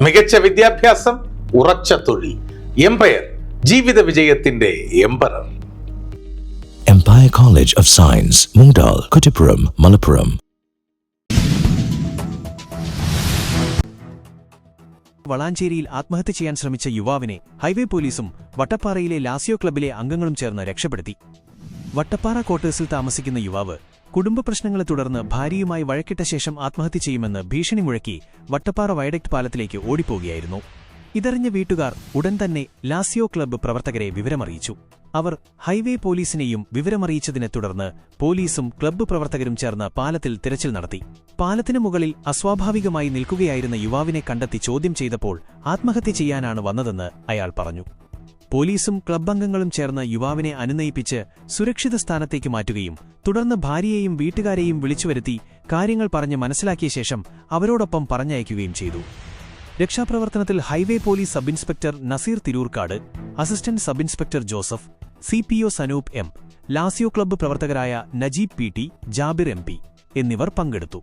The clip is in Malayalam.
മികച്ച വിദ്യാഭ്യാസം ഉറച്ച തൊഴിൽ എംപയർ ജീവിത വിജയത്തിന്റെ emperor empire college of science Moodal Kuttippuram Malappuram വളാഞ്ചേരിയിൽ ആത്മഹത്യ ചെയ്യാൻ ശ്രമിച്ച യുവാവിനെ ഹൈവേ പോലീസും വട്ടപ്പാറയിലെ ലാസിയോ ക്ലബിലെ അംഗങ്ങളും ചേർന്ന് രക്ഷപ്പെടുത്തി. വട്ടപ്പാറ ക്വാർട്ടേഴ്സിൽ താമസിക്കുന്ന യുവാവ് കുടുംബ പ്രശ്നങ്ങളെ തുടർന്ന് ഭാര്യയുമായി വഴക്കിട്ട ശേഷം ആത്മഹത്യ ചെയ്യുമെന്ന് ഭീഷണി മുഴക്കി വട്ടപ്പാറ വയഡക്ട് പാലത്തിലേക്ക് ഓടിപ്പോകുകയായിരുന്നു ഇതറിഞ്ഞ വീട്ടുകാർ ഉടൻ തന്നെ ലാസിയോ ക്ലബ്ബ് പ്രവർത്തകരെ വിവരമറിയിച്ചു. അവർ ഹൈവേ പോലീസിനെയും വിവരമറിയിച്ചതിനെ തുടർന്ന് പോലീസും ക്ലബ്ബ് പ്രവർത്തകരും ചേർന്ന് പാലത്തിൽ തിരച്ചിൽ നടത്തി. പാലത്തിനു മുകളിൽ അസ്വാഭാവികമായി നിൽക്കുകയായിരുന്ന യുവാവിനെ കണ്ടെത്തി ചോദ്യം ചെയ്തപ്പോൾ ആത്മഹത്യ ചെയ്യാനാണ് വന്നതെന്ന് അയാൾ പറഞ്ഞു. പോലീസും ക്ലബ്ബംഗങ്ങളും ചേർന്ന് യുവാവിനെ അനുനയിപ്പിച്ച് സുരക്ഷിത സ്ഥാനത്തേക്ക് മാറ്റുകയും തുടർന്ന് ഭാര്യയെയും വീട്ടുകാരെയും വിളിച്ചുവരുത്തി കാര്യങ്ങൾ പറഞ്ഞ് മനസ്സിലാക്കിയ ശേഷം അവരോടൊപ്പം പറഞ്ഞയക്കുകയും ചെയ്തു. രക്ഷാപ്രവർത്തനത്തിൽ highway police sub inspector Naseer Thirurkad assistant sub inspector Joseph C P O Sanoop M Lazio club പ്രവർത്തകരായ Najeeb P T Jabir M P എന്നിവർ പങ്കെടുത്തു.